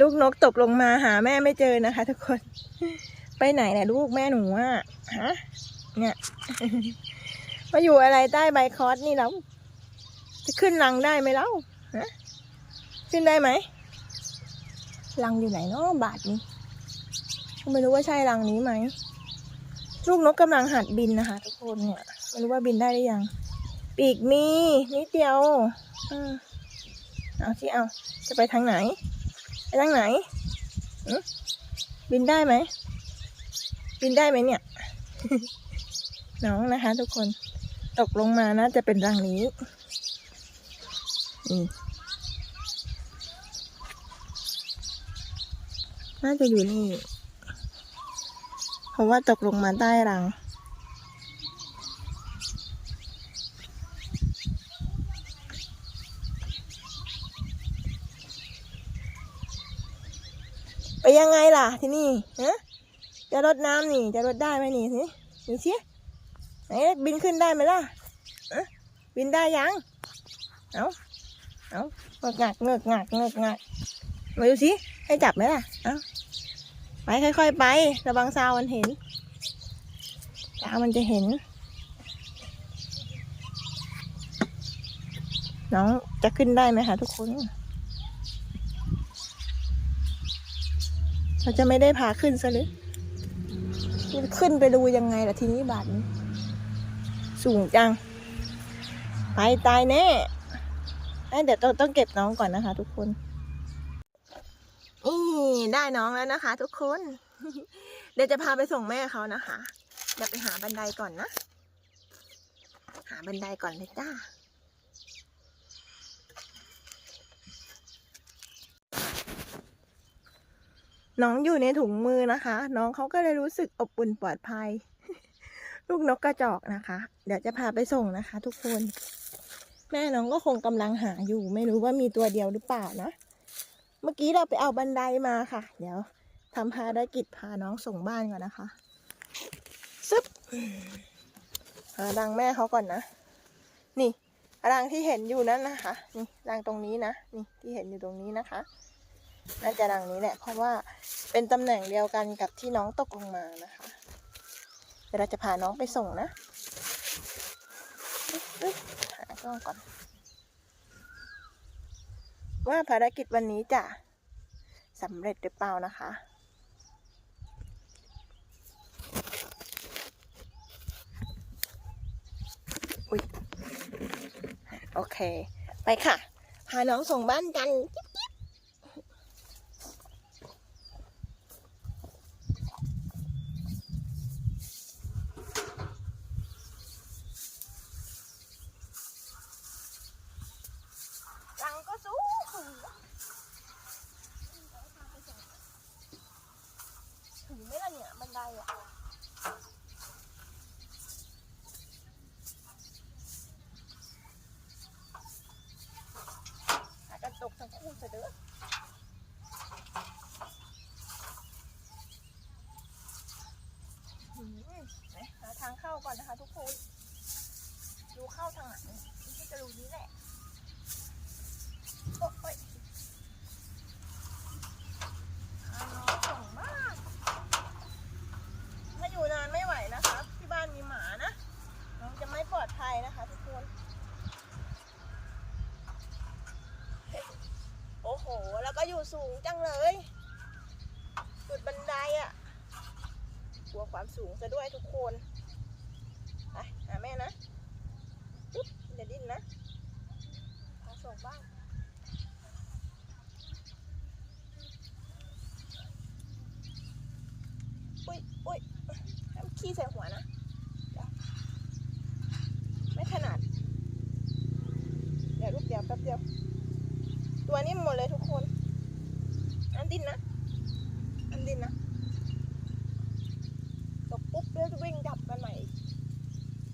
ลูกนกตกลงมาหาแม่ไม่เจอนะคะ ทุกคน ไปไหนแหละลูกแม่หนูอะฮะเนี่ยมาอยู่อะไรใต้ใบคอสนี่แล้วจะขึ้นรังได้ไหมเล่าฮะขึ้นได้ไหมรังอยู่ไหนเนาะบาทนี้ไม่รู้ว่าใช่รังนี้ไหมลูกนกกำลังหัดบินนะคะ ทุกคนเนี่ยไม่รู้ว่าบินได้หรือยัง ปีกมีนิดเดียว อืมเอาที่เอา จะไปทางไหน ไปทางไหนอืมบินได้ไหม บินได้ไหมเนี่ย น้องนะคะ ทุกคน ตกลงมานะจะเป็นรังนี้นี่น่าจะอยู่นี่ เพราะว่าตกลงมาใต้รัง ไปยังไงล่ะที่นี่ฮะจะรดน้ำนี่ จะรดได้ไหมนี่สินี่สิไหนบินขึ้นได้ไหมล่ะอะบินได้ยังเอาเอาเงกงักเงกงักเงกงักมาดูสิให้จับไหมล่ะเอาไปค่อยๆไประวังซาวมันเห็นซาวมันจะเห็น น้องจะขึ้นได้ไหมคะทุกคน เราจะไม่ได้พาขึ้นซะหรือขึ้นไปดูยังไงล่ะทีนี้บาทนี้ สูงจัง ไปตายแน่เอ้ยเดี๋ยวต้องต้องเก็บน้องก่อนนะคะ ทุกคนนี่ได้น้องแล้วนะคะ ทุกคน เดี๋ยวจะพาไปส่งแม่เขานะคะ เดี๋ยวไปหาบันไดก่อนนะ หาบันไดก่อนเลยจ้า น้องอยู่ในถุงมือนะคะ น้องเขาก็เลยรู้สึกอบอุ่นปลอดภัย ลูกนกกระจอกนะคะ เดี๋ยวจะพาไปส่งนะคะ ทุกคน แม่น้องก็คงกำลังหาอยู่ ไม่รู้ว่ามีตัวเดียวหรือเปล่านะ เมื่อกี้เราไปเอาบันไดมาค่ะ เดี๋ยวทำภารกิจพาน้องส่งบ้านก่อนนะคะซึบหารังแม่เขาก่อนนะ นี่รังที่เห็นอยู่นั่นนะคะ นี่รังตรงนี้นะ นี่ที่เห็นอยู่ตรงนี้นะคะ น่าจะรังนี้แหละ เพราะว่าเป็นตำแหน่งเดียวกันกับที่น้องตกลงมานะคะ เดี๋ยวเราจะพาน้องไปส่งนะหากล้องก่อน ว่าภารกิจวันนี้จะสำเร็จหรือเปล่านะคะอุ๊ยโอเค ไปค่ะ พาน้องส่งบ้านกัน รังก็สูง ถึงไม่ละเนี่ยบันไดอะหากันตกทั้งคู่เสยเด้อหืมไหนหาทางเข้าก่อนนะคะทุกคน ดูเข้าทางไหนไม่ใช่จะรูนี้แหละ โอ๊ยหาน้องส่งมากถ้าอยู่นานไม่ไหวนะคะที่บ้านมีหมานะ น้องจะไม่ปลอดภัยนะคะทุกคน โอ้โห แล้วก็อยู่สูงจังเลยสุดบัน ไดอะ่ะกลัวความสูงซะด้วยทุกคนไปหาแม่นะจุ๊บอย่าดิ้นนะพาส่งบ้านอุ้ยอุ้ยน้ำขี้ใส่หัวนะ ไม่ถนัด เดี๋ยวลูกเดียวแป๊บเดียว ตัวนิ่หมดเลยทุกคน อันดินนะ อันดินนะ ตกปุ๊บแล้ววิ่งจับกันใหม่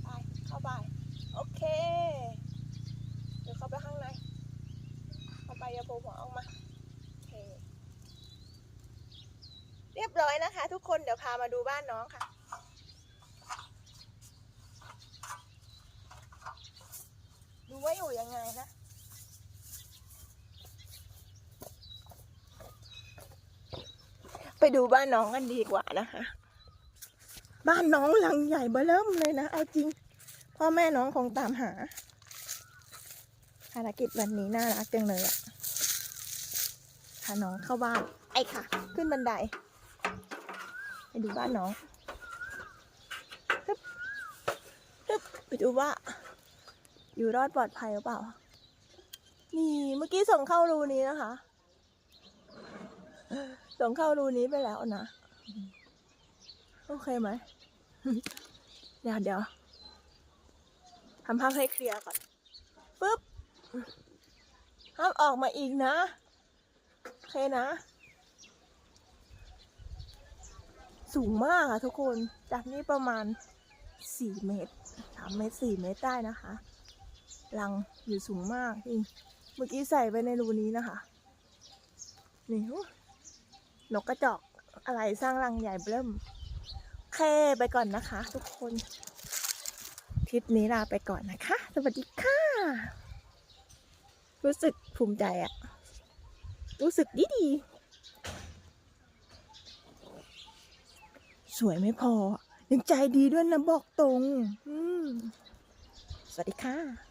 ไปเข้าไป โอเค เดี๋ยวเข้าไปข้างใน เข้าไปอย่าโผล่หัวออกมาโอเค เรียบร้อยนะคะ ทุกคนเดี๋ยวพามาดูบ้านน้องค่ะ ดูว่าอยู่ยังไงนะไปดูบ้านน้องกันดีกว่านะคะ บ้านน้องหลังใหญ่เบ้อเริ่มเลยนะ เอาจริง พ่อแม่น้องคงตามหา ภารกิจวันนี้น่ารักจังเลยอะพาน้องเข้าบ้าน ไอ้ค่ะ ขึ้นบันได ไปดูบ้านน้องไปดูว่า อยู่รอดปลอดภัยหรือเปล่า นี่เมื่อกี้ส่งเข้ารูนี้นะคะ ส่งเข้ารูนี้ไปแล้วนะ โอเคไหม เดี๋ยวเดี๋ยวทำภาพให้เคลียร์ก่อนปึ๊บห้ามออกมาอีกนะ โอเคนะ สูงมากอะทุกคน จากนี้ประมาณสี่เมตรสามเมตรสี่เมตรได้นะคะรังอยู่สูงมากจริงเมื่อกี้ใส่ไปในรูนี้นะคะ นี่หูนกกระจอกอะไรสร้างรังใหญ่เบิ่ม เคไปก่อนนะคะ ทุกคนทริปนี้ลาไปก่อนนะคะ สวัสดีค่ะ รู้สึกภูมิใจอะรู้สึกดีดี สวยไม่พอ ยังใจดีด้วยนะบอกตรง สวัสดีค่ะ